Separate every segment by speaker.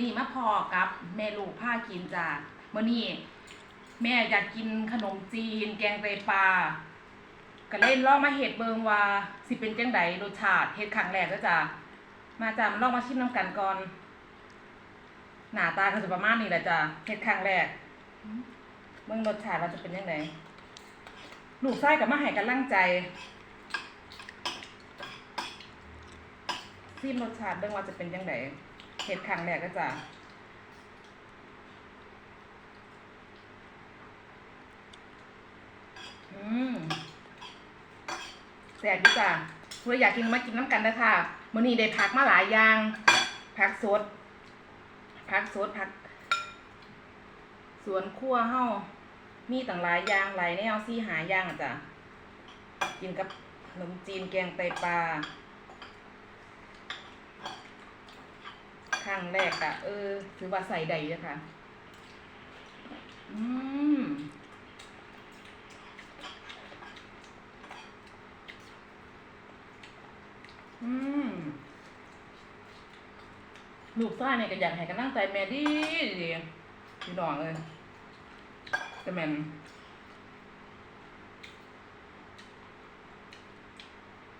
Speaker 1: นี้มาพอกับแม่ลูกผ้ากินจ้ามื่อนี้แม่อยากกินขนมจีน แกงไตปลาก็เล่นลองมาเห็ดเบิงว่าสิเป็นจังไดรสชาติเห็ดครั้งแรกแล้วจ้ามาจ้ามาลองมาชิมน้ำกันก่อน หน้าตาก็จะประมาณนี้แหละจ้าเห็ดครั้งแรกเบิ่งรสชาติว่าจะเป็นยังไงลูกไส้กับมาให้กันลั่งใจซิมรสชาติเบิ่งว่าจะเป็นยังไง เห็ดครั้งแรกก็จ้าอืมแซ่บดีจ้าเพื่ออยากกินมากินน้ำกันนะค่ะมื้อนี้ได้ผักมาหลายอย่างผักสดผักสดผัก สวนครัวเฮามีต่างหลายอย่างหลายแนวซี่หาอย่างอะจ้ะกินกับขนมจีนแกงไตปลา ครั้งแรกอะเออ ถือว่าใส่ใดเลยค่ะ อืมอืมลูกซ่าเนี่ยก็อยากให้กำลังใจแม่ดีดีพี่น้องเลยแต่แม่น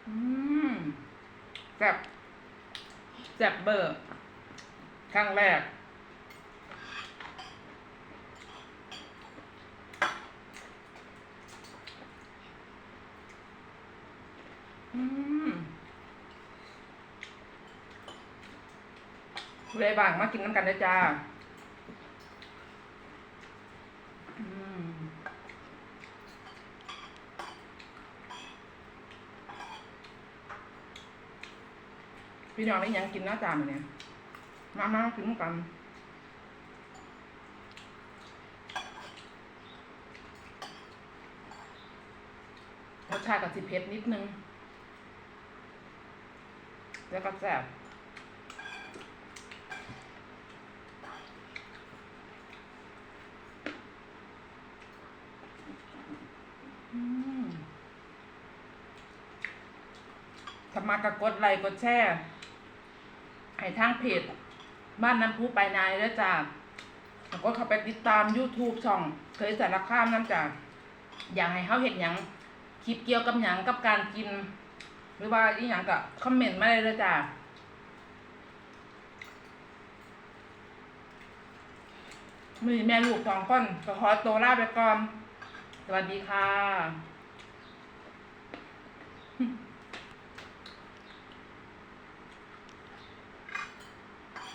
Speaker 1: อืมแซ่บแซ่บเบอร์ ครั้งแรก อืมเลยบางมากินน้ำกันได้จ้าอืมพี่น้องนี่ยังกินน้าจามอยู่เนี่ย มามากินน้ำกันรสชาติกับสิเผ็ดนิดนึง แล้วก็แซ่บอืมามารถกกดไลค์กดแชร์ให้ทางเพจ บ้านน้ำพุไปนายแล้วจ้าแล้วก็เข้าไปติดตาม YouTube ช่อง เคยสารคามน้ำจ้าอยากให้เขาเห็นอย่างคลิปเกี่ยวกับหยังกับการกิน หรือว่าอย่างกับคอมเมนต์มาเลยเลยจ้ามีแม่ลูกสองคนก็ขอตัวลาไปก่อน สวัสดีค่ะ